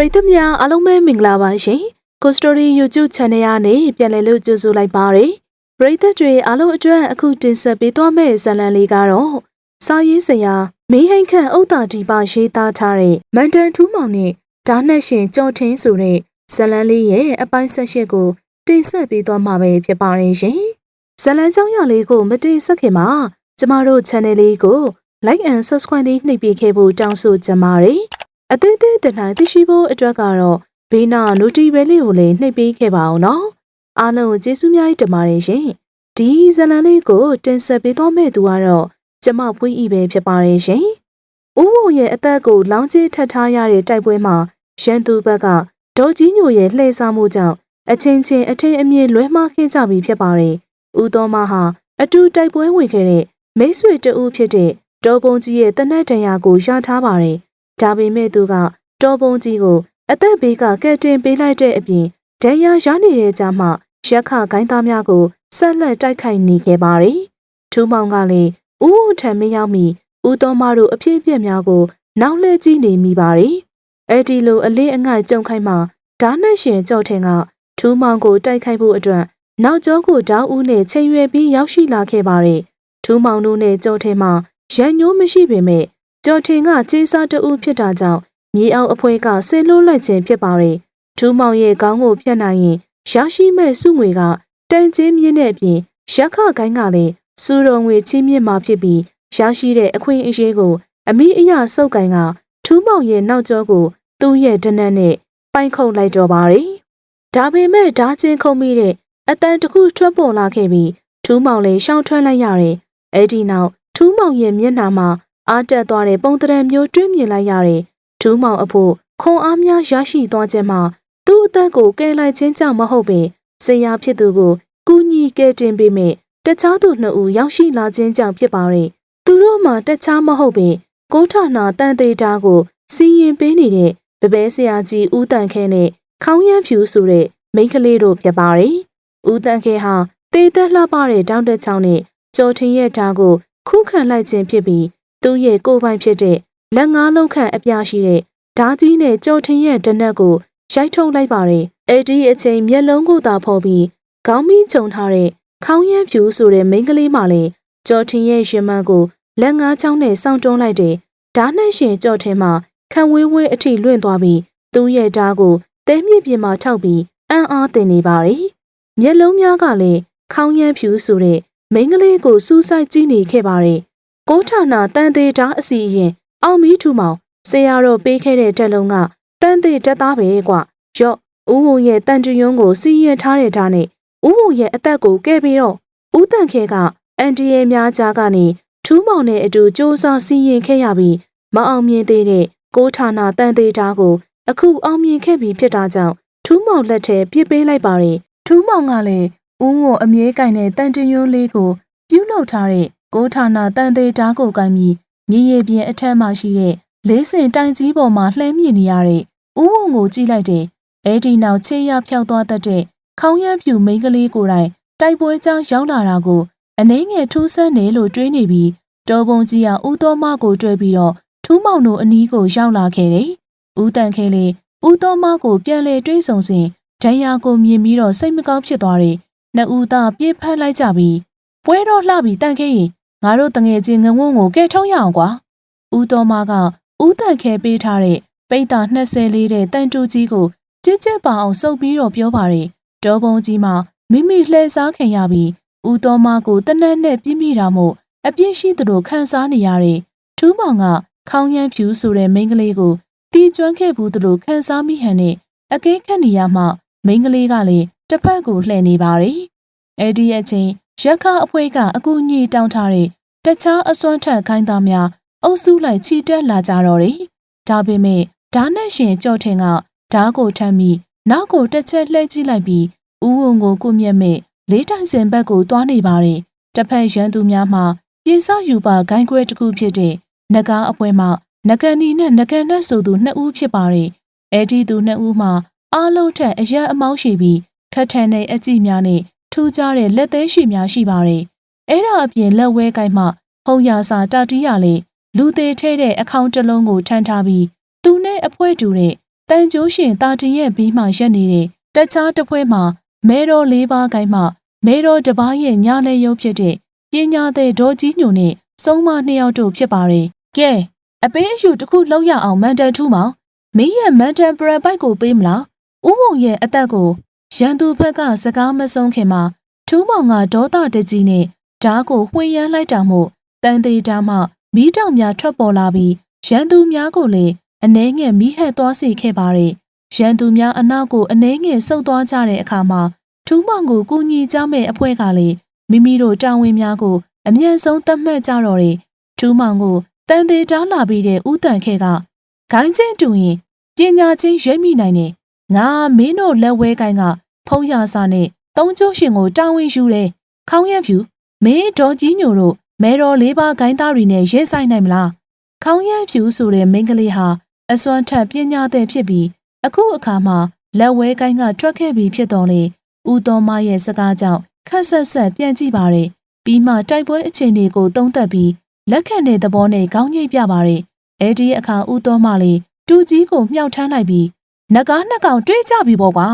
ရိသတ်များအားလုံးပဲမင်္ဂလာပါရှင်ကိုစတိုရီ YouTube Channel ကနေပြန်လည်လို့ကြိုဆိုလိုက်ပါရယ်ပရိသတ်တွေအားလုံးအတွက်အခုတင်ဆက်ပေးသွားမယ့်ဇာတ်လမ်းလေးကတော့စာရေးဆရာမင်းဟိန်ခန့်ဥဒ္ဒါဒီပါရေးသားထားတဲ့မန်တန်ထူးမောင်နဲ့ဓာတ်နဲ့ရှင်ကြော်ထင်းဆိုတဲ့ဇာတ်လမ်းလေးရဲ့အပိုင်းဆက်ရှစ်ကိုတင်ဆက်ပေးသွားမှာပဲဖြစ်ပါရဲ့ရှင်ဇာတ်လမ်းကြောင်းရလေးကိုမတင်ဆက်ခင်မှာကျမတို့ channel လေးကို like and subscribe လေးနှိပ်ပေးခဲ့ဖို့တောင်းဆိုချင်ပါတယ် အသေးသေးတနိုင်သိရှိဖို့အတွက်ကတော့ဘေးနာနိုတီဘဲလေးကိုလည်းနှိပ်ပေးခဲ့ပါအောင်နော်အားလုံးကျေးဇူးများတင်ပါတယ်ရှင်ဒီဇလန်လေးကိုတင်ဆက်ပေးသွားမယ့်သူကတော့ကျမဖွေးဤပဲဖြစ်ပါတယ်ရှင်ဦးဝုံရဲ့အသက်ကိုလောင်းကျထပ်ထားရတဲ့တိုက်ပွဲမှာရန်သူဘက်ကဒေါ်ကြီးညိုရဲ့လှည့်စားမှုကြောင့်အချင်းချင်းအထင်အမြင်လွဲမှားခဲ့ကြပြီဖြစ်ပါတယ်ဦးတော်မဟာအတူတိုက်ပွဲဝင်ခဲ့တဲ့မိတ်ဆွေတဦးဖြစ်တဲ့ဒေါ်ပုံကြီးရဲ့တနက်တန်ရာကိုရထားပါတယ် ဒါပေမဲ့သူကတော်ပုံကြီးကိုအသက်ဘေးကကဲတင်ပေးလိုက်တဲ့အပြင်ဒဏ်ရာရနေတဲ့ကြားမှာရက်ခဂိုင်းသားများကိုဆက်လက်တိုက်ခိုက်နေခဲ့ပါတယ်။ထူးမောင်ကလည်းဥဝထံမရောက်မီဦးတော်မတို့အဖြစ်အပျက်များကိုနောက်လှည့်ကြည့်နေမိပါတယ်။အဲဒီလိုအလေးအငိုက်ကြုံခိုင်းမှာဓာနဲ့ရှင်ကြော့ထင်ကထူးမောင်ကိုတိုက်ခိုက်ဖို့အတွက်နောက်ကျောကိုဓာဦးနဲ့ချိန်ရွယ်ပြီးရောက်ရှိလာခဲ့ပါတယ်။ထူးမောင်တို့နဲ့ကြော့ထင်မှာရန်ညိုးမရှိပေမဲ့ ကျော်ထင်ကကျေးစားတဦးဖြစ်တာကြောင့်မြေအောက်အဖွဲကဆင်းလို့လိုက်ခြင်းဖြစ်ပါတယ်။ထူးမောင်ရဲ့ခေါင်းကိုဖျက်နိုင်ရင်ရရှိမဲ့စုငွေကတန်ချင်းမြင့်တဲ့အပြင်ရက်ခကိုင်းကလည်းစူတော်ငွေချင်းမြင့်မှာဖြစ်ပြီးရရှိတဲ့အခွင့်အရေးကိုအမိအယစုပ်ကိုင်းကထူးမောင်ရဲ့နောက်ကျောကိုသူ့ရဲ့ဒနက်နဲ့ပိုင်ခုတ်လိုက်တော့ပါတယ်။ဒါပေမဲ့ဓာချင်းခုံမိတဲ့အတန်တခုထွက်ပေါ်လာခဲ့ပြီးထူးမောင်လည်းရှောင်ထွက်လိုက်ရတယ်။အဲ့ဒီနောက်ထူးမောင်ရဲ့မျက်နှာမှာ အားတက်သွားတဲ့ပုံတရံမျိုးတွင်းမြင်လိုက်ရတယ်။ဒူးမောင်အဖို့ခွန်အားများရရှိသွားခြင်းမှာသူ့အသက်ကိုကယ်လိုက်ခြင်းကြောင့်မဟုတ်ပင်ဆရာဖြစ်သူကိုကူညီကယ်တင်ပေးမယ်တခြားသူနှစ်ဦးရောက်ရှိလာခြင်းကြောင့်ဖြစ်ပါရဲ့။သူတို့မှတခြားမဟုတ်ပင်ကိုထနာတန်သေးတာကိုစီရင်ပေးနေတဲ့ဗပဲဆရာကြီးဦးတန်ခဲနဲ့ခေါင်းရမ်းဖြူဆိုတဲ့မိန်းကလေးတို့ဖြစ်ပါရဲ့။ဦးတန်ခဲဟာတေးသက်လှပတဲ့တောင်းတက်ချောင်းနဲ့ကြော်ထင်းရဲ့ဓာတ်ကိုခုခံလိုက်ခြင်းဖြစ်ပြီး သူ့ရဲ့ကိုယ်ပိုင်ဖြစ်တဲ့လက်ငါးလုံးခန့်အပြားရှိတဲ့ဓာကြီးနဲ့ကြော်ထင်းရဲ့တနက်ကိုရိုက်ထုတ်လိုက်ပါတယ်။အဲ့ဒီအချိန်မျက်လုံးကိုသာဖော်ပြီးခေါင်းမင်းခြုံထားတဲ့ခေါင်းရမ်းဖြူဆိုတဲ့မိန်းကလေးမှလည်းကြော်ထင်းရဲ့ရင်မန်းကိုလက်ငါးချောင်းနဲ့စောင့်တွန်းလိုက်တဲ့ဓာနဲ့ရှင်ကြော်ထင်းမှခံဝေးဝေးအထိလွင့်သွားပြီးသူ့ရဲ့ဓာကိုတဲမြင့်ပြင်မှာထောက်ပြီးအံ့အားသင်နေပါတယ်။မျက်လုံးများကလည်းခေါင်းရမ်းဖြူဆိုတဲ့မိန်းကလေးကိုစူးစိုက်ကြည့်နေခဲ့ပါတယ် ကိုဌာနတန်သေးတာအစီရင်အောင်မီထူမောင်ဆရာတော်ပေးခဲ့တဲ့တက်လုံးကတန်သေးတက်သားပဲကွရော့ဦးဝုံရဲ့တန်တရွန်းကိုစီးရင်ထားတဲ့ဓာတ်နဲ့ဦးဝုံရဲ့အသက်ကိုကဲပြီးတော့ဦးတန်ခဲကအန်တီရဲ့များကြားကနေထူးမောင်နဲ့အတူစ조사စီးရင်ခဲ့ရပြီးမအောင်မြင်သေးတဲ့ကိုဌာနတန်သေးတာကိုအခုအောင်မြင်ခဲ့ပြီးဖြစ်တာကြောင့်ထူးမောင်လက်ထဲပြစ်ပေးလိုက်ပါရင်ထူးမောင်ကလည်းဦးဝုံအမြဲကင်တဲ့တန်တရွန်းလေးကိုပြုတ်လောက်ထားတဲ့ ကိုဌာနတန်သေးဓာတ်ကိုကိုင်းပြီးမြေရည်ပြင်အထက်မှရှိတဲ့လေးစင်တိုင်ကြီးပေါ်မှာလှမ်းမြင်နေရတဲ့ဥဝုံကိုကြည့်လိုက်တယ်။အဲဒီနောက်ချေရဖြောက်သွားတတ်တဲ့ခေါင်းရမ်းပြူမိန်းကလေးကိုယ်တိုင်တိုက်ပွဲကြောင်းရောက်လာတာကိုအနှဲငယ်ထူးဆန်းနေလို့တွေးနေပြီးတောပုံကြီးကဥတော်မကိုတွေ့ပြီးတော့ထူးမောင်တို့အနီးကိုရောက်လာခဲ့တယ်။ဦးတန်ခဲလေးဦးတော်မကိုပြန်လေတွေးဆုံစဉ်ဒဏ်ရာကိုမြင်ပြီးတော့စိတ်မကောင်းဖြစ်သွားတယ်။နှစ်ဦးသားပြေးဖက်လိုက်ကြပြီးပွဲတော့လှပြီးတန်ခဲရင် ငါတို့တငယ်ချင်းငဝုံကိုကဲထုံးရအောင်ကွာဦးတော်မကဦးတန်ခဲပေးထားတဲ့ပိတ်တာ20လေးတဲ့တန်တူကြီးကိုကြစ်ကြက်ပါအောင်စုပ်ပြီးတော့ပြောပါတယ်ဒေါ်ပုံကြီးမှမိမိလှည့်စားခင်ရပြီးဦးတော်မကိုတနက်နဲ့ပြင်းမိတာမို့အပြစ်ရှိသူတို့ခံစားနေရတဲ့ထူးမောင်ကခေါင်းရမ်းဖြူဆိုတဲ့မိန်းကလေးကိုတီကျွမ်းခဲ့ဘူးသူတို့ခံစားမိဟန်နဲ့အကဲခတ်နေရမှမိန်းကလေးကလည်းတစ်ဖက်ကိုလှည့်နေပါတယ်အဲ့ဒီအချိန် ရက်ခအဖွဲကအကူညီတောင်းထားတဲ့တခြားအစွမ်းထက်ခိုင်းသားများအုပ်စုလိုက်ချီတက်လာကြတော့တယ်။ဒါပေမဲ့ဓာနဲ့ရှင်ကြော့ထင်ကဓာကိုထမ်းပြီးနောက်ကိုတစ်ချက်လှည့်ကြည့်လိုက်ပြီးဥဝုံကိုကုမြက်မဲ့လေးတိုင်စင်ဘက်ကိုသွားနေပါတယ်။တစ်ဖက်ရန်သူများမှပြေစယူပါဂိုင်းခွဲတစ်ခုဖြစ်တဲ့နဂါအပွဲမှနဂန်နီနဲ့နဂန်နဲ့ဆိုသူနှစ်ဦးဖြစ်ပါတယ်။အဲဒီသူနှစ်ဦးမှာအားလုံးထက်အရက်အမောင်းရှိပြီးခက်ထန်တဲ့အကြည့်များနဲ့ ထူးခြားတဲ့လက်သေးရှိများရှိပါတယ်။အဲ့ဒါအပြင်လက်ဝဲကိုက်မှဟုံရစာတာတီးရလေလူသေးထဲတဲ့အခေါင်းတစ်လုံးကိုထမ်းထားပြီးသူနဲ့အဖွဲတူတဲ့တန်ကျိုးရှင်တာတင်ရဲ့ဘေးမှရက်နေတဲ့တခြားတစ်ဖွဲမှာမဲတော်လေးပါးကိုင်းမှမဲတော်တစ်ပါးရဲ့ညာလေရုပ်ဖြစ်တဲ့ပညာသည်ဒေါ်ကြီးညိုနဲ့စုံမနှစ်ယောက်တို့ဖြစ်ပါတယ်။ကဲအပေးအယူတစ်ခုလောက်ရအောင်မန်တန်ထူးမောင်မင်းရဲ့မန်တန်ပရပိုက်ကိုပေးမလား။ဥပုံရဲ့အသက်ကို ရန်သူဘက်ကစကားမဆုံးခင်မှာထူးမောင်ကဒေါသတကြီးနဲ့ဓားကိုဝှေ့ရမ်းလိုက်တာမို့တန်သေးတာမှမီးတောင်များထွက်ပေါ်လာပြီးရန်သူများကိုလည်းအနှဲငယ်မီးဟက်သွားစေခဲ့ပါတယ်။ရန်သူများအနောက်ကိုအနှဲငယ်ဆုတ်သွားကြတဲ့အခါမှာထူးမောင်ကိုကူညီကြမဲ့အဖွဲ့ကလည်းမိမိတို့တာဝန်များကိုအမြန်ဆုံးသတ်မှတ်ကြတော့တယ်။ထူးမောင်ကိုတန်သေးတောင်းလာပြီးတဲ့ဥတန်ခဲကဂိုင်းချင်းတူရင်ပညာချင်းရိပ်မိနိုင်တယ်။ ငါမင်းတို့လက်ဝဲကိုင်းကဖုံးရစာနဲ့သုံးကျိုးရှင်ကိုတာဝန်ယူတယ်။ခေါင်းရက်ဖြူမင်းဒေါ်ကြီးညိုတို့မဲတော်လေးပါးဂိုင်းသားတွေနဲ့ရဲဆိုင်နိုင်မလား။ခေါင်းရက်ဖြူဆိုတဲ့မိန်းကလေးဟာအစွမ်းထက်ပညာသည်ဖြစ်ပြီးအခုအခါမှာလက်ဝဲကိုင်းကထွက်ခဲ့ပြီးဖြစ်တော်လေဦးတော်မရဲ့စကားကြောင့်ခက်ဆက်ဆက်ပြန်ကြည့်ပါရယ်ပြီးမှတိုက်ပွဲအခြေအနေကိုသုံးသပ်ပြီးလက်ခံတဲ့သဘောနဲ့ခေါင်းညိတ်ပြပါရယ်အဲ့ဒီအခါဦးတော်မလေးတူကြီးကိုမြှောက်ထမ်းလိုက်ပြီး နဂါးနှစ်ကောင်တွေးကြပြီပေါ့ကွာ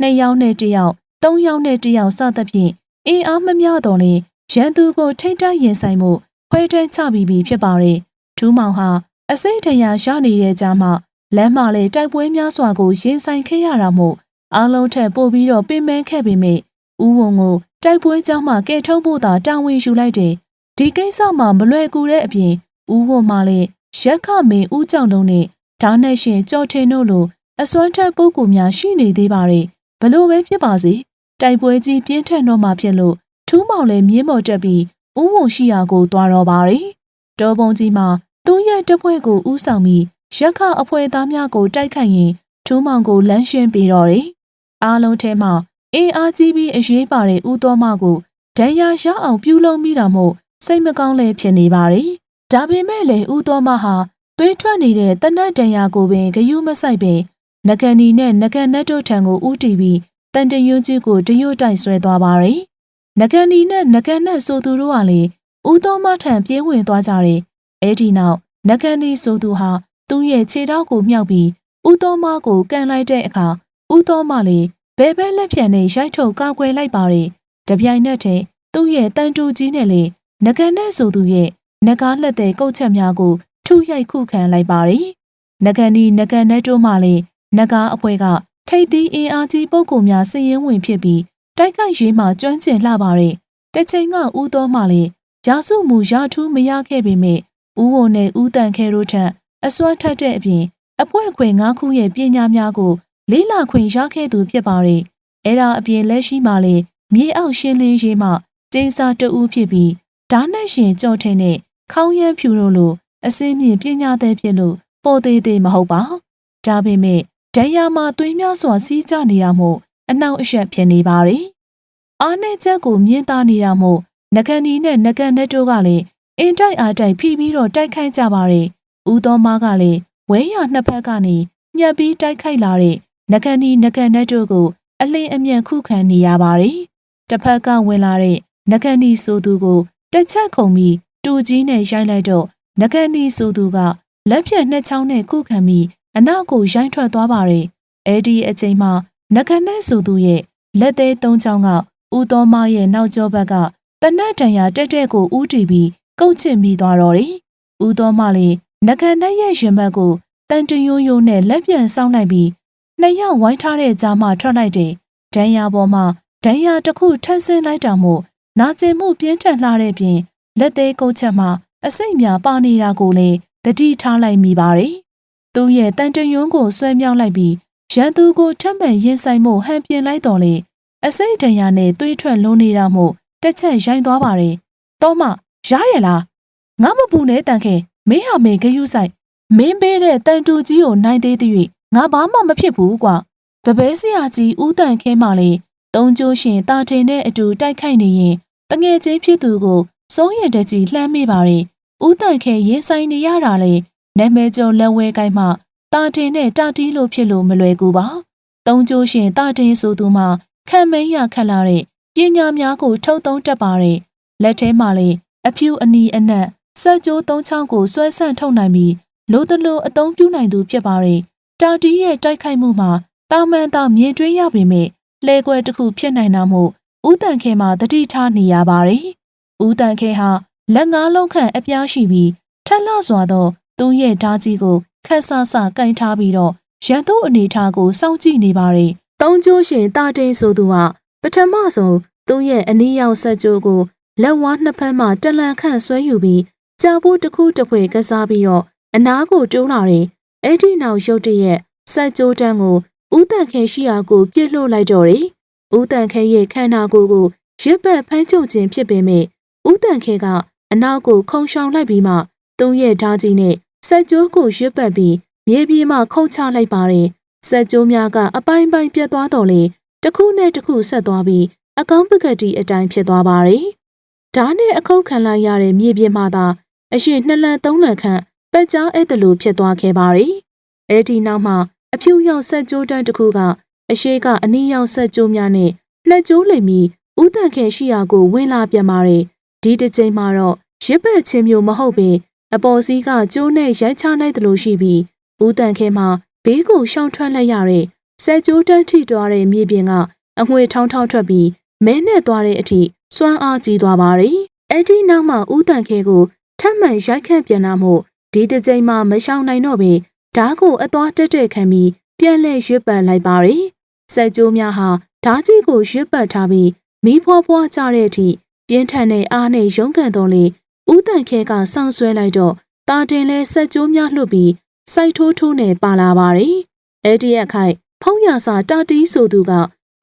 နှစ်ယောက်နဲ့တစ်ယောက်သုံးယောက်နဲ့တစ်ယောက်စသဖြင့်အင်အားမမျှတော့လေရန်သူကိုထိတ်တိုက်ရင်ဆိုင်မှုခွဲတန်းချပြီးပြီဖြစ်ပါရယ်ထူးမောင်ဟာအစိတ်ထရာရနေတဲ့ကြားမှာလမ်းမလေးတိုက်ပွဲများစွာကိုရင်ဆိုင်ခဲ့ရတာမို့အားလုံးထက်ပိုပြီးတော့ပင်ပန်းခဲ့ပေမဲ့ဦးဝုံကိုတိုက်ပွဲကြောင်းမှကဲထုတ်ဖို့သာတာဝန်ယူလိုက်တယ်ဒီကိစ္စမှာမလွယ်ကူတဲ့အပြင်ဦးဝုံမှလည်းရက်ခမင်းဦးကြောင့်လုံးနဲ့ဓာတ်နဲ့ရှင်ကြော်ထင်တို့လို အစွမ်းထက်ပုဂ္ဂိုလ်များရှိနေသေးပါတယ်ဘလို့ပဲဖြစ်ပါစေတိုက်ပွဲကြီးပြင်းထန်တော့မှဖြစ်လို့ထူးမောင်လည်းမြင်းမော်တက်ပြီးဦးဝုံရှိရာကိုသွားတော့ပါတယ်တောပုံကြီးမှာသူ့ရဲ့တပ်ဖွဲ့ကိုဦးဆောင်ပြီးရက်ခအဖွဲ့သားများကိုတိုက်ခိုက်ရင်ထူးမောင်ကိုလမ်းရှင်းပေးတော့တယ်။အားလုံးထဲမှာအင်အားကြီးပြီးအရေးပါတဲ့ဦးတော်မကိုဒဏ်ရာရအောင်ပြုလုပ်မိတာမို့စိတ်မကောင်းလည်းဖြစ်နေပါတယ်။ဒါပေမဲ့လည်းဦးတော်မဟာသွေးထွက်နေတဲ့တနတ်ဒဏ်ရာကိုပင်ဂယုမဆိုင်ပင် နဂန်နီနဲ့နဂန်နတ်တို့ထံကိုဥတီပြီးတန်တရွန်းကြီးကိုတရွတ်တိုက်ဆွဲသွားပါတယ်။နဂန်နီနဲ့နဂန်နတ်ဆိုသူတို့ကလည်းဦးတော်မထံပြေးဝင်သွားကြတယ်။အဲဒီနောက်နဂန်နီဆိုသူဟာသူ့ရဲ့ခြေထောက်ကိုမြှောက်ပြီးဦးတော်မကိုကန်လိုက်တဲ့အခါဦးတော်မလည်းဘဲဘဲလက်ဖြံနဲ့ရိုက်ထုတ်ကောက်ွယ်လိုက်ပါတယ်။တပြိုင်နက်တည်းသူ့ရဲ့တန်တူကြီးနဲ့လေငကန်နဲ့ဆိုသူရဲ့ငကားလက်တဲ့ကုတ်ချက်များကိုထုရိုက်ခုခံလိုက်ပါတယ်။ငကန်ဒီငကန်နဲ့တို့မှလည်း ငကားအဖွဲကထိတ်သီးအင်အားကြီးပုဂ္ဂိုလ်များစည်ရင်ဝင်ဖြစ်ပြီးတိုက်ခိုက်ရေးမှကျွမ်းကျင်လှပါတယ်။တစ်ချိန်ကဦးတော်မှလည်းရာစုမူရထူးမရခဲ့ပေမဲ့ဦးဝုံနဲ့ဦးတန်ခဲတို့ထက်အစွမ်းထက်တဲ့အပြင်အပွဲခွေ၅ခုရဲ့ပညာများကို လေးလာခွင့်ရခဲ့သူဖြစ်ပါတယ်။အဲ့ဒါအပြင်လက်ရှိမှလည်းမြေအောက်ရှင်းလင်းရေးမှကျင်းစာတူဖြစ်ပြီးဓာတ်နဲ့ရှင်ကြော့ထင်းနဲ့ခေါင်းရမ်းဖြူတို့လိုအစင်းမြင့်ပညာသည်ဖြစ်လို့ပေါ်သေးသေးမဟုတ်ပါ။ဒါပေမဲ့ ဒဏ်ရာမှာသွေးများစွာစီးကျနေတာမို့အနောက်အရှက်ဖြစ်နေပါတယ်။အားနဲ့ချက်ကိုမြင်သားနေတာမို့နဂန်နီနဲ့နဂန်နဲ့တို့ကလည်းအင်တိုက်အားတိုက်ဖိပြီးတော့တိုက်ခိုက်ကြပါတယ်။ဦးတော်မကလည်းဝဲရနှစ်ဖက်ကနေညှပ်ပြီးတိုက်ခိုက်လာတဲ့နဂန်နီနဂန်နဲ့တို့ကိုအလင်းအမြန်ခုခံနေရပါတယ်။တစ်ဖက်ကဝင်လာတဲ့နဂန်နီဆိုသူကိုတစ်ချက်ခုံပြီးတူကြီးနဲ့ရိုက်လိုက်တော့နဂန်နီဆိုသူကလက်ဖြတ်နှစ်ချောင်းနဲ့ခုခံပြီး အနောက်ကိုရိုက်ထွက်သွားပါတယ်။အဲဒီအချိန်မှာနဂန်နဲ့ဆိုသူရဲ့လက်သေးသုံးချောင်းကဦးတော်မရဲ့နောက်ကျောဘက်ကတနတ်တန်ရာတက်တဲ့ကိုဥတီပြီးကုတ်ချင်ပြီးသွားတော့တယ်။ဦးတော်မလည်းနဂန်နဲ့ရဲ့ရင်ဘတ်ကိုတန်တယိုးယိုးနဲ့လက်ပြန်ဆောင်းလိုက်ပြီးနှစ်ယောက်ဝိုင်းထားတဲ့ကြားမှထွက်လိုက်တယ်။ဒဏ်ရာပေါ်မှာဒဏ်ရာတစ်ခုထပ်ဆင်းလိုက်တာမို့နာကျင်မှုပြင်းထန်လာတဲ့ပြင်လက်သေးကုတ်ချက်မှာအစိတ်များပါနေတာကိုလည်းတတိထားလိုက်မိပါတယ်။ သူ့ရဲ့တန်တယွန်းကိုဆွဲမြောက်လိုက်ပြီးရန်သူကိုထပ်မံရင်ဆိုင်မှုဟန်ပြင်းလိုက်တော်လေအစိတ်ဒဏ်ရာနဲ့သွေးထွက်လုံးနေတာမို့တစ်ချက်ရိုင်းသွားပါတယ်။တော့မှရရလားငါမပူနဲ့တန်ခဲမင်းဟာမင်းဂယုဆိုင်မင်းပေးတဲ့တန်တူကြီးကိုနိုင်သေးသည်၍ငါဘာမှမဖြစ်ဘူးကွာ။ပပဲဆရာကြီးဦးတန်ခဲမှလည်းသုံးကျိုးရှင်တာတင်နဲ့အတူတိုက်ခိုက်နေရင်တငယ်ချင်းဖြစ်သူကိုစိုးရင်တကြီးလှမ်းမိပါရင်ဦးတန်ခဲရင်ဆိုင်နေရတာလေ နာမည်ကျော်လက်ဝဲကိုင်းမှတာတင်နဲ့တာတီးလို့ဖြစ်လို့မလွယ်ကူပါ။သုံးကျိုးရှင်တာတင်ဆိုသူမှခံမင်းရခက်လာတဲ့ပညာများကိုထုတ်သုံးတတ်ပါတဲ့လက်ထဲမှာလေအဖြူအနီအနက်စက်ကြိုးသုံးချောင်းကိုဆွဲဆန့်ထုတ်နိုင်ပြီးလိုသလိုအသုံးပြုနိုင်သူဖြစ်ပါရဲ့တာတီရဲ့တိုက်ခိုက်မှုမှာတာမန်တောင်မြင်တွေ့ရပေမဲ့လဲခွဲတစ်ခုဖြစ်နိုင်တာမို့ဦးတန်ခဲမှာတတိထားနေရပါတယ်။ဦးတန်ခဲဟာလက်ငါးလုံးခန့်အပြားရှိပြီးထက်လှစွာသော သူ့ရဲ့ဓာကြီးကိုခက်ဆာဆာကင်ထားပြီးတော့ရန်သူအနေထားကိုစောင့်ကြည့်နေပါတယ်။သုံးကျိုးရှင်တာတိန်ဆိုသူကပထမဆုံးသူ့ရဲ့အနီးရောက်ဆက်ကြိုးကိုလက်ဝါးနှစ်ဖက်မှတလန်ခန့်ဆွဲယူပြီးကြာဖို့တစ်ခုတစ်ဖွဲကစားပြီးတော့အနားကိုတိုးလာတယ်။အဲ့ဒီနောက်ရုတ်တရက်ဆက်ကြိုးတန်းကိုဦးတန်ခဲရှိရာကိုပြစ်လို့လိုက်တော့တယ်။ဦးတန်ခဲရဲ့ခန္ဓာကိုယ်ကိုရစ်ပတ်ဖမ်းချုပ်ခြင်းဖြစ်ပေမဲ့ဦးတန်ခဲကအနောက်ကိုခုံရှောင်လိုက်ပြီးမှသူ့ရဲ့ဓာကြီးနဲ့ ဆက်ကြိုးကိုရစ်ပတ်ပြီးမြေပြင်မှာခုံချလိုက်ပါတယ်။ဆက်ကြိုးများကအပိုင်းပိုင်းပြတ်သွားတော့လေတစ်ခုနဲ့တစ်ခုဆက်သွားပြီးအကောင်းပကတိအတိုင်းဖြစ်သွားပါတယ်။ဓာနဲ့အခုတ်ခံလိုက်ရတဲ့မြေပြင်မှာသာအရှိနှစ်လန်သုံးလန်ခန့်ပက်ကြားအဲ့တလူဖြစ်သွားခဲ့ပါတယ်။အဲ့ဒီနောက်မှာအဖြူရောက်ဆက်ကြိုးတန်းတစ်ခုကအရှိကအနီးရောက်ဆက်ကြိုးများနဲ့လက်ကျိုးလိမ်ပြီးဥတန်ခဲရှိရာကိုဝင်လာပြန်ပါတယ်။ဒီတစ်ချိန်မှာတော့ရစ်ပတ်ချင်းမျိုးမဟုတ်ပင် အပေါ်စီးကကျိုးနဲ့ရိုက်ချလိုက်သလိုရှိပြီးဦးတန်ခဲမှာဘေးကိုရှောင်ထွက်လိုက်ရတဲ့ဆက်ကြိုးတန်းထိသွားတဲ့မြေပြင်ကအငွေထောင်းထောင်းထွက်ပြီးမဲနဲ့သွားတဲ့အထိစွမ်းအားကြီးသွားပါတယ်။အဲ့ဒီနောက်မှာဦးတန်ခဲကိုထပ်မံရိုက်ခတ်ပြန်လာမှုဒီတစ်ကြိမ်မှမရှောင်နိုင်တော့ပေဓားကိုအသွားတက်တက်ခံပြီးပြန်လဲရွတ်ပတ်လိုက်ပါတယ်။ဆက်ကြိုးများဟာဓားကြီးကိုရွတ်ပတ်ထားပြီးမီးဖွားဖွားကြတဲ့အထိပြင်းထန်တဲ့အားနဲ့ရုန်းကန်တော်လေ ဦးတန်ခဲကစောင့်ဆွဲလိုက်တော့တာတင်လဲဆက်ကြိုးများလှုပ်ပြီးစိုက်ထိုးထိုးနဲ့ပါလာပါတယ်။အဲ့ဒီအခိုက်ဖုံးရစာတာတီးဆိုသူက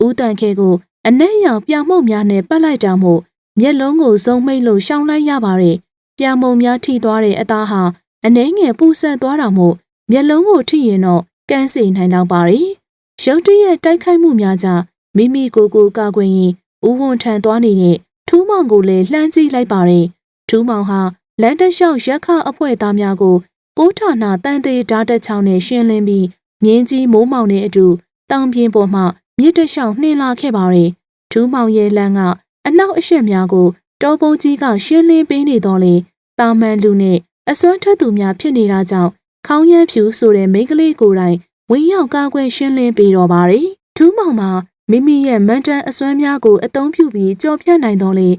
ဦးတန်ခဲကိုအနက်ရောင်ပြမှုန့်များနဲ့ပတ်လိုက်တာမို့မျက်လုံးကိုစုံမိတ်လို့ရှောင်လိုက်ရပါတယ်။ပြမှုန့်များထိသွားတဲ့အသားဟာအနှဲငယ်ပူဆက်သွားတာမို့မျက်လုံးကိုထိရင်တော့ကန်းစီနိုင်တော့ပါတယ်။ရုတ်တရက်တိုက်ခိုက်မှုများကြောင့်မိမိကိုယ်ကိုကာကွယ်ရင်ဦးဝွန်ထန်သွားနေတဲ့ထူးမောင်ကိုလည်းလှမ်းကြည့်လိုက်ပါတယ်။ ထူးမောင်ဟာလန်တလျှောက်ရက်ခအဖွဲ့သားများကိုကိုးဌာနတန်သေးဓာတ်တက်ချောင်းနဲ့ရှင်းလင်းပြီးမြင်းကြီးမိုးမောင်နဲ့အတူတောင်ပြင်းပေါ်မှမြစ်တလျှောက်နှင်လာခဲ့ပါတယ်။ထူးမောင်ရဲ့လမ်းကအနောက်အရှက်များကိုတောပုံကြီးကရှင်းလင်းပေးနေတော့လေတာမန်လူနဲ့အစွမ်းထက်သူများဖြစ်နေတာကြောင့်ခေါင်းရမ်းဖြူဆိုတဲ့မိန်းကလေးကိုယ်တိုင်ဝင်ရောက်ကာကွယ်ရှင်းလင်းပေးတော့ပါတယ်။ထူးမောင်မှာမိမိရဲ့မန်တန်အစွမ်းများကိုအသုံးပြုပြီးကြော်ပြတ်နိုင်တော့လေ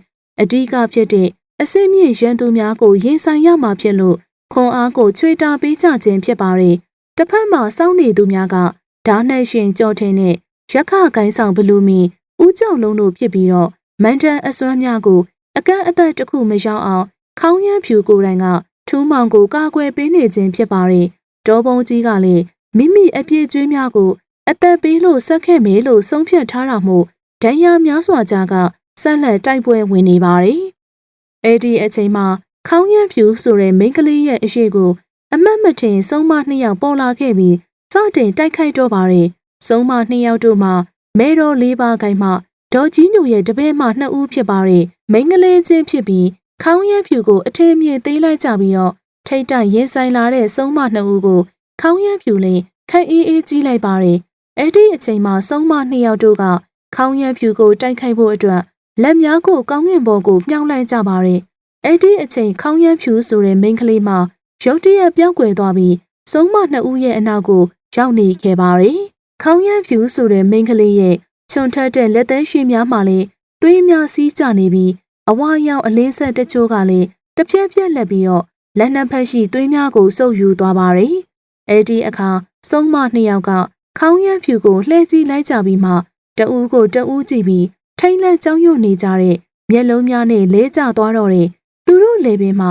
အဓိကဖြစ်တဲ့ အစင်းမြင့်ရန်သူများကိုရင်ဆိုင်ရမှာဖြစ်လို့ခွန်အားကိုချွေတာပေးကြခြင်းဖြစ်ပါတယ်။တစ်ဖက်မှာစောင့်နေသူများကဓာနှက်ရှင်ကြော်ထင်းနဲ့ရက်ခကိုင်းဆောင်ဘလူးမီဦးကြောင်လုံးတို့ဖြစ်ပြီးတော့မန်တန်အစွမ်းများကိုအကန့်အသတ်တစ်ခုမရောက်အောင်ခေါင်းရမ်းဖြူကိုယ်တိုင်ကထူးမောင်ကိုကာကွယ်ပေးနေခြင်းဖြစ်ပါတယ်။ဒေါ်ပုံကြီးကလည်းမိမိအပြည့်ကျွေးများကိုအသက်ပေးလို့ဆက်ခဲ့မယ်လို့ဆုံးဖြတ်ထားတာမို့ဒဏ်ရာများစွာကြားကဆက်လက်တိုက်ပွဲဝင်နေပါတယ်။ အဲ့ဒီအချိန်မှာခေါင်းရမ်းဖြူဆိုတဲ့မိန်းကလေးရဲ့အရှိကို အမတ်မထင်ဆုံးမနှစ်ယောက်ပေါ်လာခဲ့ပြီးစတင်တိုက်ခိုက်တော့ပါတယ်။ဆုံးမနှစ်ယောက်တို့မှာမဲတော်လေးပါးကိုင်းမှဒေါ်ကြီးညိုရဲ့တပည့်မှနှစ်ဦးဖြစ်ပါတယ်။မိန်းကလေးချင်းဖြစ်ပြီးခေါင်းရမ်းဖြူကိုအထင်းမြင့်သေးလိုက်ကြပြီးတော့ထိတ်တိုင်ရင်ဆိုင်လာတဲ့ဆုံးမနှစ်ဦးကိုခေါင်းရမ်းဖြူလင်းခက်အေးအေးကြီးလိုက်ပါတယ်။အဲ့ဒီအချိန်မှာဆုံးမနှစ်ယောက်တို့ကခေါင်းရမ်းဖြူကိုတိုက်ခိုက်ဖို့အတွက် လက်များကိုကောင်းကင်ဘော်ကိုမြှောက်လိုက်ကြပါတယ်။အဲ့ဒီအချိန်ခေါင်းရမ်းဖြူဆိုတဲ့မိန်းကလေးမှရုတ်တရက်ပြောင်းကွယ်သွားပြီးဆုံးမနှစ်ဦးရဲ့အနောက်ကိုရောက်နေခဲ့ပါတယ်။ခေါင်းရမ်းဖြူဆိုတဲ့မိန်းကလေးရဲ့ခြုံထက်တဲ့လက်သေးရှိများမှလည်းသွေးများစီးကျနေပြီးအဝါရောင်အလင်းဆက်တချို့ကလည်းတပြက်ပြက်လက်ပြီးတော့လက်နှစ်ဖက်ရှိသွေးများကိုစုပ်ယူသွားပါတယ်။အဲဒီအခါဆုံးမနှစ်ယောက်ကခေါင်းရမ်းဖြူကိုလှည့်ကြည့်လိုက်ကြပြီးမှတဦးကိုတဦးကြည့်ပြီး ထိတ်လန့်ကြောက်ရွံ့နေကြတဲ့မျက်လုံးများနဲ့လဲကျသွားတော့တဲ့သူတို့လေပင်မှာ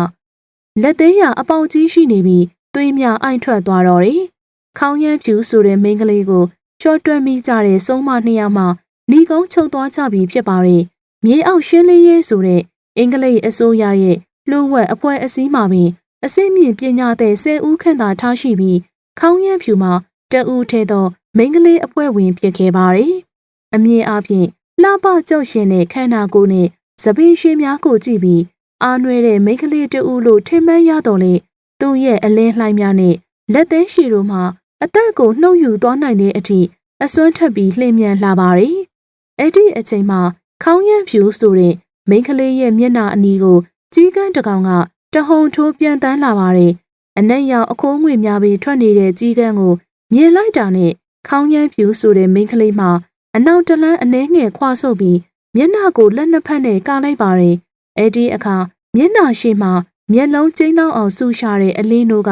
လက်သေးရအပေါက်ကြီးရှိနေပြီးသွေးများအိုင်ထွက်သွားတော့တယ်။ခေါင်းရမ်းဖြူဆိုတဲ့မိန်းကလေးကိုချော့တွက်မိကြတဲ့ဆုံးမနှစ်ယောက်မှဏီကုန်းချုပ်သွားကြပြီဖြစ်ပါတယ်။မြေအောက်ရှင်းလင်းရေးဆိုတဲ့အင်္ဂလိပ်အစိုးရရဲ့လှုပ်ဝက်အဖွဲ့အစည်းမှာပင်အစိမ့်မြင့်ပညာတဲ့ဆယ်ဦးခန့်သာထားရှိပြီးခေါင်းရမ်းဖြူမှာတအူးထဲသောမိန်းကလေးအဖွဲ့ဝင်ဖြစ်ခဲ့ပါတယ်။အမြင်အားဖြင့် လှပကြောက်ရှင်တဲ့ခန္ဓာကိုယ်နဲ့သပင်းရှင်များကိုကြည့်ပြီးအားနွဲတဲ့မိန်းကလေးတဦးလို့ထင်မှတ်ရတော့လေသူ့ရဲ့အလင်းလှိုင်းများနဲ့လက်သေးရှည်တို့မှာအသက်ကိုနှုတ်ယူသွားနိုင်တဲ့အထိအစွမ်းထပ်ပြီးလှည့်မြန်လာပါတယ်။အဲ့ဒီအချိန်မှာခေါင်းရမ်းဖြူဆိုတဲ့မိန်းကလေးရဲ့မျက်နှာအနီးကိုကြီးကန်းတကောင်ကတဟုန်ထိုးပြန်တန်းလာပါတယ်။အနက်ရောင်အခိုးငွေများပြီးထွက်နေတဲ့ကြီးကန်းကိုမြင်လိုက်တာနဲ့ခေါင်းရမ်းဖြူဆိုတဲ့မိန်းကလေးမှ အနောက်တလန်းအနှဲငယ်ခွာဆုပ်ပြီးမျက်နှာကိုလက်နှစ်ဖက်နဲ့ကာလိုက်ပါတယ်။အဲ့ဒီအခါမျက်နှာရှိမှမျက်လုံးကျိန်းလောင်းအောင်ဆူရှာတဲ့အလင်းတို့က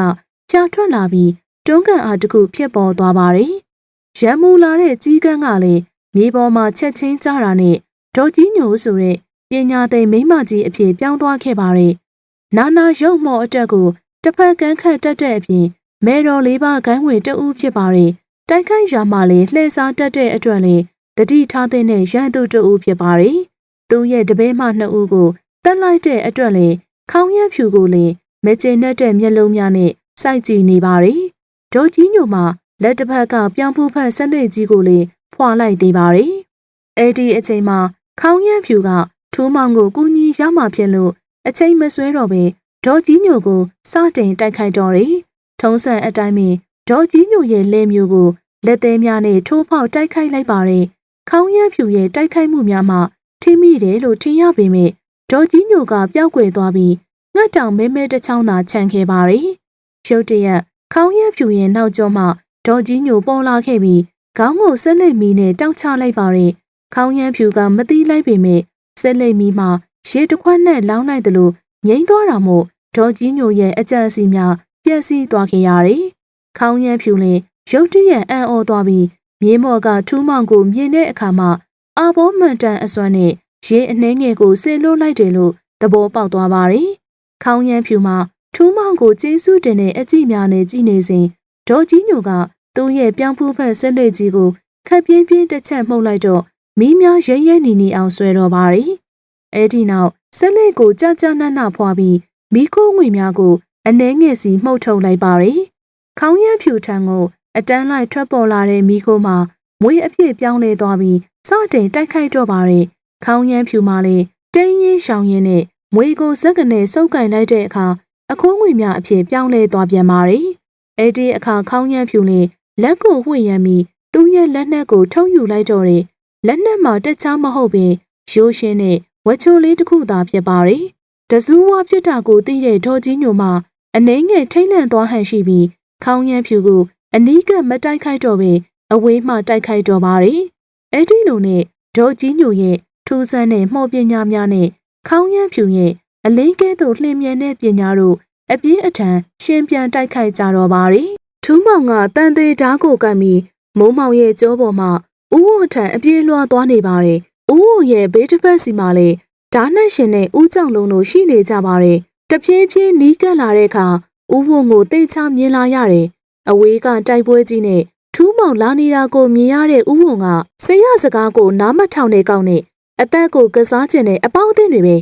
ဖြာထွက်လာပြီးတွန်းကန်အားတစ်ခုဖြစ်ပေါ်သွားပါတယ်။ရံမူလာတဲ့ကြီးကန်းကလည်းမြေပေါ်မှာချက်ချင်းကြတာနဲ့ဒေါ်ကြီးညိုဆိုတဲ့ပညာသိမိန်းမကြီးအဖြစ်ပြောင်းသွားခဲ့ပါတယ်။နာနာရုံမော်အတက်ကိုတစ်ဖက်ကန်းခတ်တက်တဲ့အပြင်မဲတော်လေးပါးခိုင်းဝင်တဦးဖြစ်ပါတယ်။ တိုက်ခိုက်ရာမှာလည်းလှည့်စားတက်တဲ့အတွက်လည်းတတိထားတဲ့ရန်သူတဦးဖြစ်ပါတယ်။သူရဲ့တပည့်မနှစ်ဦးကိုတက်လိုက်တဲ့အတွက်လည်းခေါင်းရဖြူကိုလည်းမကျင်နဲ့တဲ့မျက်လုံးများနဲ့စိုက်ကြည့်နေပါတယ်။ဒေါ်ကြီးညိုမှာလက်တစ်ဖက်ကပြောင်းဖူးဖက်စနစ်ကြီးကိုလည်းဖွာလိုက်သေးပါတယ်။အဲ့ဒီအချိန်မှာခေါင်းရဖြူကထူးမောင်ကိုကူညီရမှဖြစ်လို့အချိန်မဆွဲတော့ပဲဒေါ်ကြီးညိုကိုစတင်တိုက်ခိုက်တော့တယ်။ထုံးစံအတိုင်းပင်ဒေါ်ကြီးညိုရဲ့လက်မျိုးကို လက်သေးများနဲ့ထိုးဖောက်တိုက်ခိုက်လိုက်ပါတယ်။ခေါင်းရဖြူရဲ့တိုက်ခိုက်မှုများမှထိမိတယ်လို့ထင်ရပေမဲ့ဒေါ်ကြီးညိုကပျောက်ကွယ်သွားပြီးငှက်တောင်မဲမဲတစ်ချောင်းသာခြံခဲ့ပါတယ်။ရုတ်တရက်ခေါင်းရဖြူရဲ့နောက်ကျောမှဒေါ်ကြီးညိုပေါ်လာခဲ့ပြီးခေါင်းကိုဆက်လက်မီနဲ့တောက်ချလိုက်ပါတယ်။ခေါင်းရဖြူကမသိလိုက်ပေမဲ့ဆက်လက်မီမှာရေတစ်ခွက်နဲ့လောင်းလိုက်တယ်လို့ငိမ့်သွားတာမို့ဒေါ်ကြီးညိုရဲ့အကြံစီများပြည့်စည်သွားခဲ့ရတယ်။ခေါင်းရဖြူလည်း ရုတ်တရက်အံ့ဩသွားပြီးမြေမော်ကထူးမောင်ကိုမြင်တဲ့အခါမှာအာဘောမှန်တန်အစွမ်းနဲ့ရေအနှဲငယ်ကိုဆေလွတ်လိုက်တယ်လို့သဘောပေါက်သွားပါတယ်။ခေါင်းရမ်းဖြူမှာထူးမောင်ကိုကျေးဇူးတင်တဲ့အကြည့်များနဲ့ကြည်နေစဉ်ဒေါ်ကြီးညိုကသူ့ရဲ့ပြောင်းဖူးဖက်ဆက်လက်ကြီးကိုခက်ပြင်းပြင်းတစ်ချက်မှုတ်လိုက်တော့မီးများရဲရဲနီနီအောင်ဆွဲတော့ပါတယ်။အဲဒီနောက်ဆက်လက်ကိုကြကြနက်နက်ဖွာပြီးမီးခိုးငွေများကိုအနှဲငယ်စီမှုတ်ထုတ်လိုက်ပါတယ်။ခေါင်းရမ်းဖြူထံကို အတန်းလိုက်ထွက်ပေါ်လာတဲ့မီးခိုးမှာမွေးအပြည့်ပြောင်းလဲသွားပြီးစတင်တိုက်ခိုက်တော့ပါတယ်။ခေါင်းရမ်းဖြူမှာလည်းတင်းရင်ရှောင်ရင်နဲ့မွေကိုဇက်ကနေစုပ်ကင်လိုက်တဲ့အခါအခိုးငွေများအဖြစ်ပြောင်းလဲသွားပြန်ပါတယ်။အဲ့ဒီအခါခေါင်းရမ်းဖြူလေးလက်ကိုဝှေ့ရမ်းပြီးသူ့ရဲ့လက်နက်ကိုထုတ်ယူလိုက်တော့တယ်။လက်နက်မှာတက်ချမဟုတ်ပင်ရိုးရှင်းတဲ့ဝက်ချိုလေးတစ်ခုသာဖြစ်ပါတယ်။တစူးဝါဖြစ်တာကိုသိတဲ့ဒေါ်ကြီးညိုမှာအနှဲငယ်ထိတ်လန့်သွားဟန်ရှိပြီးခေါင်းရမ်းဖြူကို အနီးကမတိုက်ခိုက်တော့ပင်အဝေးမှတိုက်ခိုက်တော့ပါတယ်။အဲ့ဒီလိုနဲ့ဒေါ်ကြီးညိုရဲ့ထူးဆန်းတဲ့မှော်ပညာများနဲ့ခေါင်းရမ်းဖြူရဲ့အလင်းကဲသို့လှင်မြန်တဲ့ပညာတို့အပြင်းအထန်ရှင်ပြန်တိုက်ခိုက်ကြတော့ပါတယ်။ထူးမောင်ကတန်သေးဓာတ်ကိုကပ်ပြီးမိုးမောင်ရဲ့ကြောပေါ်မှာဥဝထံအပြေးလွှားသွားနေပါတယ်။ဥဝရဲ့ဘေးတစ်ဖက်စီမှာလည်းဓာတ်နဲ့ရှင်နဲ့ဥကြောင်လုံးတို့ရှိနေကြပါတယ်။တပြေးပြေးနီးကပ်လာတဲ့အခါဥဝကိုတိတ်ချမြင်လာရတယ်။ အဝေးကတိုက်ပွဲကြီးနဲ့ထူးမောင်လာနေတာကိုမြင်ရတဲ့ဥဝကဆရာစကားကိုနားမထောင်တဲ့ကောက်နဲ့အသက်ကိုကစားကျင်တဲ့အပေါင်းအသင်းတွေပဲ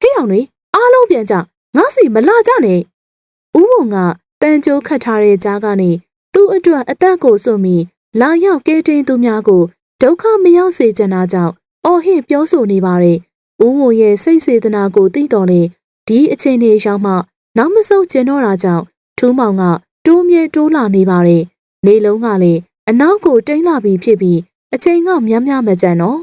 ဟေ့အောင်တွေအားလုံးပြန်ကြငါစီမလာကြနဲ့ဥဝုံကတန်ကြိုးခတ်ထားတဲ့ကြားကနေသူ့အတွက်အသက်ကိုစွန့်ပြီးလာရောက်ကဲတင်သူများကိုဒုက္ခမရောက်စေချင်တာကြောင့်အော်ဟစ်ပြောဆိုနေပါတယ်ဥဝုံရဲ့စိတ်စေတနာကိုသိတော်လေဒီအချိန်တွေရောက်မှနောက်မဆုတ်ကျင်တော့တာကြောင့်ထူးမောင်က တိုးမြဲတိုးလာနေပါတယ်နေလုံးကလည်းအနောက်ကိုတိမ်းလာပြီးဖြစ်ပြီးအချိန်ကများများမကြမ်းတော့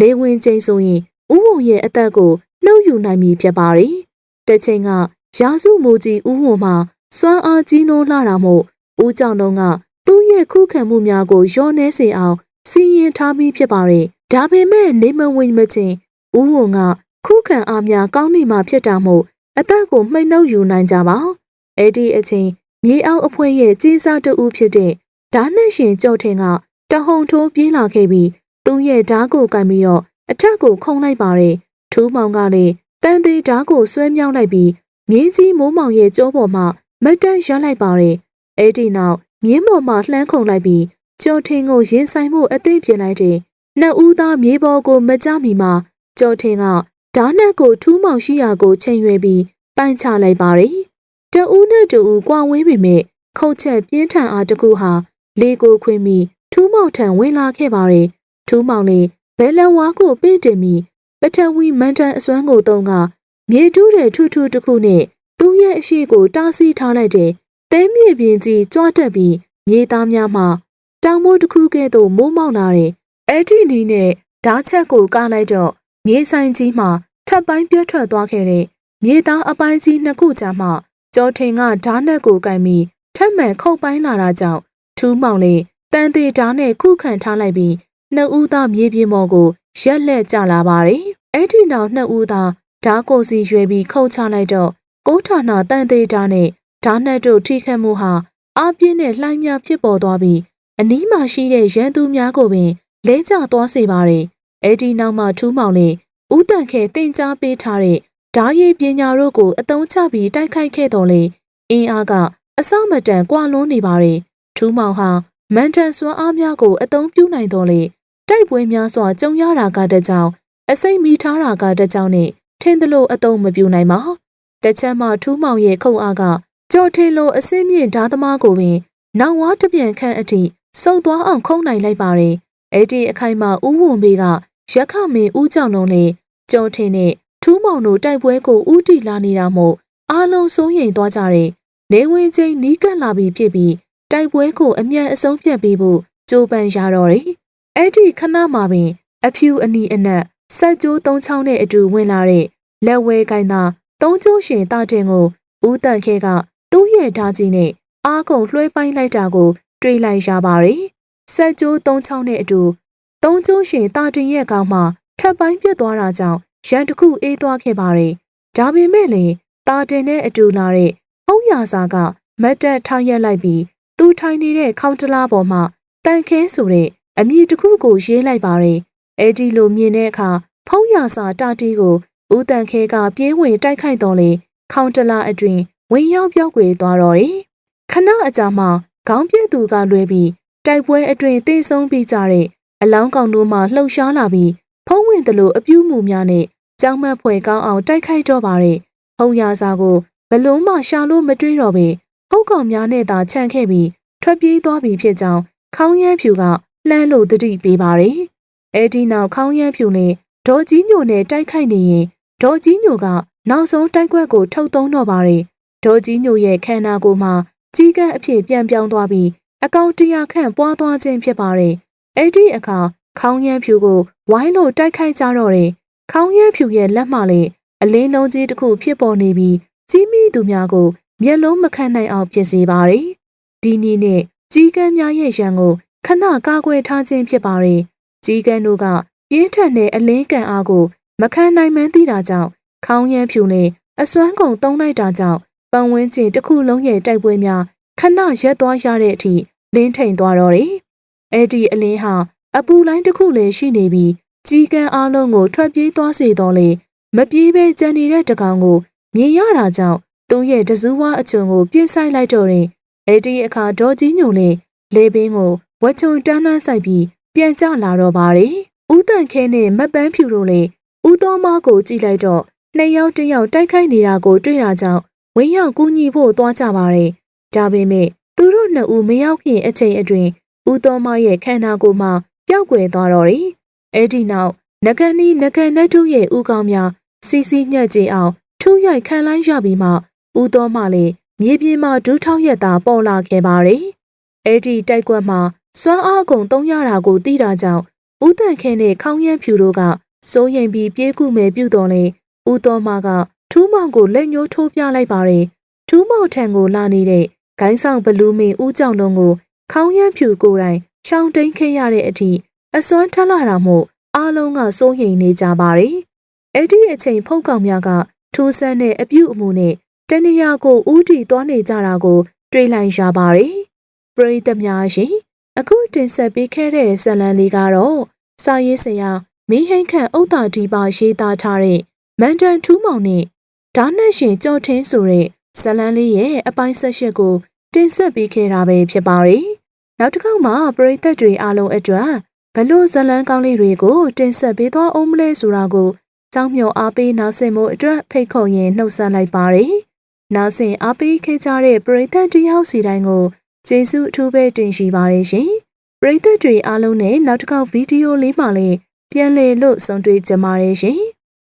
နေဝင်ချိန်ဆိုရင်ဥဝုံရဲ့အသက်ကိုနှုတ်ယူနိုင်ပြီဖြစ်ပါတယ်။တချိန်ကရာစုမိုးကြီးဥဝုံမှာစွမ်းအားကြီးနိုးလာတာမို့ဦးကြောင့်တော့ကသူ့ရဲ့ခုခံမှုများကိုရောနှဲစေအောင်စီရင်ထားပြီးဖြစ်ပါတယ်။ဒါပေမဲ့နေမဝင်မချင်းဥဝုံကခုခံအားများကောင်းနေမှဖြစ်တာမို့အသက်ကိုမှိတ်နှုတ်ယူနိုင်ကြပါ။အဲ့ဒီအချိန် မြေအောက်အဖွဲရဲ့ကြီးစားတဦးဖြစ်တဲ့ဓာနှက်ရှင်ကြောက်ထင်ကတဟုန်ထိုးပြေးလာခဲ့ပြီးသူ့ရဲ့ဓားကိုကင်ပြီးတော့အထက်ကိုခုံလိုက်ပါတယ်ထူးမောင်ကလည်းတန်သေးဓားကိုဆွဲမြောက်လိုက်ပြီးမြင်းကြီးမိုးမောင်ရဲ့ကြောပေါ်မှာမတ်တန်းရလိုက်ပါတယ်အဲ့ဒီနောက်မြင်းပေါ်မှာလှမ်းခုန်လိုက်ပြီးကြော်ထင်းကိုရင်ဆိုင်မှုအသိပြင်လိုက်တယ်နှစ်ဦးသားမြေပေါ်ကိုမကြမီမှာကြော်ထင်းကဓာတ်နဲ့ကိုထူးမောင်ရှိရာကိုချိန်ရွယ်ပြီးပိုင်ချလိုက်ပါတယ် တဦးနဲ့တဦးကွာဝေးပေမဲ့ခုတ်ချက်ပြင်းထန်အားတကူဟာလေကိုခွင်းပြီးထူးမောင်ထံဝင်လာခဲ့ပါတယ်ထူးမောင်လည်းဘဲလန်ဝါကိုပင့်တင်ပြီးပထဝီမန်တန်အစွမ်းကိုတုံးကမြေတူးတဲ့ထူးထူးတစ်ခုနဲ့သူ့ရဲ့အရှိကိုတားဆီးထားလိုက်တဲ့တဲမြေပြင်ကြီးကြွားတက်ပြီးမြေသားများမှတောင်မိုးတစ်ခုကဲ့သို့မိုးမောက်လာတဲ့အဲ့ဒီနီးနဲ့ဓားချက်ကိုကားလိုက်တော့မြေဆိုင်ကြီးမှထပ်ပိုင်းပြတ်ထွက်သွားခဲ့တဲ့မြေသားအပိုင်းကြီးနှစ်ခုကြားမှ ကျော်ထင်ကဓားနက်ကိုကင်ပြီးထက်မှန်ခုတ်ပိုင်းလာတာကြောင့်ထူးမောင်လေးတန်သေးဓာတ်နဲ့ခုခံထားလိုက်ပြီးနှစ်ဦးသားမြေပြင်ပေါ်ကိုရက်လက်ကျလာပါတယ်။အဲ့ဒီနောက်နှစ်ဦးသားဓာတ်ကိုစီရွယ်ပြီးခုတ်ချလိုက်တော့ကိုးဌာနတန်သေးဓာတ်နဲ့ဓာတ်နဲ့တို့ထိခတ်မှုဟာအပြင်းနဲ့လှိုင်းများဖြစ်ပေါ်သွားပြီးအနီးမှာရှိတဲ့ရန်သူများကိုပင်လဲကျသွားစေပါတယ်။အဲ့ဒီနောက်မှာထူးမောင်လေးဦးတန်ခဲတင် जा ပေးထားတဲ့ ဓာရီပညာတို့ကိုအတုံးချပြီးတိုက်ခိုက်ခဲ့တော်လေအင်းအားကအစမတန်ကွာလွန်းနေပါတယ်။ထူးမောင်ဟာမန်တန်စွမ်းအားများကိုအသုံးပြုနိုင်တော်လေတိုက်ပွဲများစွာကြုံရတာကတကြောင်အစိမ့်မိထားတာကတကြောင်နဲ့ထင်းသလိုအသုံးမပြုနိုင်ပါ။တချက်မှထူးမောင်ရဲ့ခုံအားကကြော်ထေလိုအစင်းမြင့်ဓာသမားကိုပင်နောက်ဝါတပြန်ခန့်အထိစုပ်သွားအောင်ခုံနိုင်လိုက်ပါတယ်။အဲ့ဒီအခိုင်မှာဥဝွန်ဘေးကရက်ခမင်းဦးကြောင်လုံးလေကြော်ထင်းနဲ့ ထူးမောင်တို့တိုက်ပွဲကိုဥတီလာနေတာမို့အားလုံးစိုးရိမ်သွားကြတယ်။နေဝင်ချင်းနီးကပ်လာပြီးဖြစ်ပြီးတိုက်ပွဲကိုအမြန်အဆုံးဖြတ်ပေးဖို့ကြိုးပမ်းရတော့တယ်။အဲ့ဒီခဏမှာပင် အဖြူအနီအနက်ဆက်ကြိုးသုံးချောင်းနဲ့အတူဝင်လာတဲ့လက်ဝဲကိုင်းသားသုံးကျိုးရှင်တာတင်ကိုဦးတန်ခဲကသူ့ရဲ့ဓာကြီးနဲ့အားကုန်လွှဲပိုင်းလိုက်တာကို တွေးလိုက်ရပါတယ်။ဆက်ကြိုးသုံးချောင်းနဲ့အတူသုံးကျိုးရှင်တာတင်ရဲ့ကောင်းမှာထပ်ပိုင်းပြတ်သွားတာကြောင့် ရန်တစ်ခုအေးသွားခဲ့ပါတယ်။ဒါပေမဲ့လည်းတာတင်နဲ့အတူလာတဲ့ဟုံးရစာကမတ်တက်ထားရက်လိုက်ပြီးသူထိုင်နေတဲ့ခေါင်းတလားပေါ်မှာတန်ခဲဆိုတဲ့အမည်တစ်ခုကိုရေးလိုက်ပါတယ်။အဲဒီလိုမြင်တဲ့အခါဖုံးရစာတာတီကိုဦးတန်ခဲကပြေးဝင်တိုက်ခိုက်တော်လေခေါင်းတလားအတွင်ဝင်ရောက်ပြောက်ွယ်သွားတော့တယ်။ခဏအကြာမှခေါင်းပြည့်သူကလွဲပြီးတိုက်ပွဲအတွင်တေဆုံးပြီးကြတဲ့အလောင်းကောင်တို့မှလှုပ်ရှားလာပြီးဖုံးဝင်သလိုအပြုမှုများနဲ့ ကြောင်မက်ဖွယ်ကောင်းအောင်တိုက်ခိုက်တော့ပါတယ်။ဟုံရစာကိုဘလုံးမှရှာလို့မတွေးတော့ပေဟုတ်ကောင်များနဲ့သာခြံခဲ့ပြီးထွက်ပြေးသွားပြီဖြစ်ကြောင်းခေါင်းရမ်းဖြူကလှမ်းလို့တတိပေးပါတယ်။အဲဒီနောက်ခေါင်းရမ်းဖြူနဲ့ဒေါ်ကြီးညိုနဲ့တိုက်ခိုက်နေရင်ဒေါ်ကြီးညိုကနောက်ဆုံးတိုက်ကွက်ကိုထုတ်သုံးတော့ပါတယ်။ဒေါ်ကြီးညိုရဲ့ခန္ဓာကိုယ်မှာကြီးကန်းအဖြစ်ပြန်ပြောင်းသွားပြီးအကောင်တရာခန့်ပွားသွားခြင်းဖြစ်ပါတယ်။အဲ့ဒီအခါခေါင်းရမ်းဖြူကိုဝိုင်းလို့တိုက်ခိုက်ကြတော့တယ်။ ခေါင်းရမ်းဖြူရဲ့လက်မှလည်းအလင်းလုံးကြီးတစ်ခုဖြစ်ပေါ်နေပြီးကြီးမိသူများကို မျက်လုံးမခံနိုင်အောင်ဖြစ်စေပါတယ်။ဒီနည်းနဲ့ကြီးကန်းများရဲ့ရန်ကိုခဏကာကွယ်ထားခြင်းဖြစ်ပါတယ်။ကြီးကန်းတို့ကပြင်းထန်တဲ့အလင်းကန်အားကိုမခံနိုင်မှန်းသိတာကြောင့်ခေါင်းရမ်းဖြူနဲ့အစွမ်းကုန်တုံးလိုက်တာကြောင့်ပတ်ဝန်းကျင်တစ်ခုလုံးရဲ့တိုက်ပွဲများခဏရက်သွားရတဲ့အထိလင်းထိန်သွားတော့တယ်။အဲ့ဒီအလင်းဟာအပူလိုင်းတစ်ခုလည်းရှိနေပြီး ကြီးကန်းအားလုံးကိုထွက်ပြေးသွားစေတော့လေမပြေးပဲကြံနေတဲ့တကောင်ကိုမြင်ရတာကြောင့်သူ့ရဲ့တစူးဝါအချုံကိုပြစ်ဆိုင်လိုက်တော့တယ်။အဲ့ဒီအခါဒေါ်ကြီးညုံနဲ့လေပင်ကိုဝချုံတန်းတန်းဆိုင်ပြီးပြန်ကျလာတော့ပါတယ်။ဦးတန်ခဲနဲ့မပန်းဖြူတို့လည်းဦးတော်မကိုကြည့်လိုက်တော့နှစ်ယောက်တစ်ယောက်တိုက်ခိုက်နေတာကိုတွေ့တာကြောင့်ဝင်းရောက်ကူညီဖို့သွားကြပါတယ်။ဒါပေမဲ့သူတို့နှစ်ဦးမရောက်ခင်အချိန်အတွင်းဦးတော်မရဲ့ခန္ဓာကိုယ်မှာပျောက်ကွယ်သွားတော့တယ်။ အဲ့ဒီနောက်နဂန်နီနဂန်နတ်တို့ရဲ့ဥကောင်းများစီစီညက်ကြအောင်ထူးရိုက်ခံလိုက်ရပြီးမှဦးတော်မလည်းမြေပြင်မှာဒူးထောင်းရက်သာပေါ်လာခဲ့ပါတယ်။အဲ့ဒီတိုက်ကွက်မှာစွမ်းအားကုန်သုံးရတာကိုသိတာကြောင့်ဦးတန်ခဲနဲ့ခေါင်းရမ်းဖြူတို့ကစိုးရင်ပြီးပြေးကူမယ်ပြုတော်လဲဦးတော်မကထူးမောင်ကိုလက်ညှိုးထိုးပြလိုက်ပါတယ်။ထူးမောင်ထံကိုလာနေတဲ့ဂိုင်းဆောင်ဘလူးမင်းဦးကြောင်လုံးကိုခေါင်းရမ်းဖြူကိုယ်တိုင်ရှောင်းတိန်ခဲ့ရတဲ့အထိ အစွမ်းထလာတာမို့အားလုံးကစိုးရိမ်နေကြပါတယ်။အဲ့ဒီအချိန်ဖုတ်ကောင်များကထူးဆန်းတဲ့အပြုအမူနဲ့တနေရာကိုဥတီသွားနေကြတာကို တွေးလိုက်ရပါတယ်။ပရိသတ်များရှင်အခုတင်ဆက်ပေးခဲ့တဲ့ဇာတ်လမ်းလေးကတော့စာရေးဆရာမင်းဟိန်ခန့်ဥဒ္ဒါဒီပါရေးသားထားတဲ့မန်တန်ထူးမောင်နဲ့ဓာနှက်ရှင်ကြော်ထင်းဆိုတဲ့ဇာတ်လမ်းလေးရဲ့အပိုင်းဆက်ရှစ်ကိုတင်ဆက်ပေးခဲ့တာပဲဖြစ်ပါတယ်။နောက်တစ်ခေါက်မှာပရိသတ်တွေအားလုံးအတွက် ဘလို့ဇာတ်လမ်းကောင်းလေးတွေကိုတင်ဆက်ပေးသွားအောင်မလဲဆိုတာကိုကြောင်းမြော်အားပေးနားဆင်မှုအတွက်ဖိတ်ခေါ်ရင်နှုတ်ဆက်လိုက်ပါတယ်။နားဆင်အားပေးခဲ့ကြတဲ့ပရိသတ်တယောက်စီတိုင်းကိုကျေးဇူးအထူးပဲတင်ရှိပါတယ်ရှင်။ပရိသတ်တွေအားလုံးနဲ့နောက်တစ်ခေါက်ဗီဒီယိုလေးမှလည်းပြန်လည်လို့ဆုံတွေ့ကြပါရရှင်။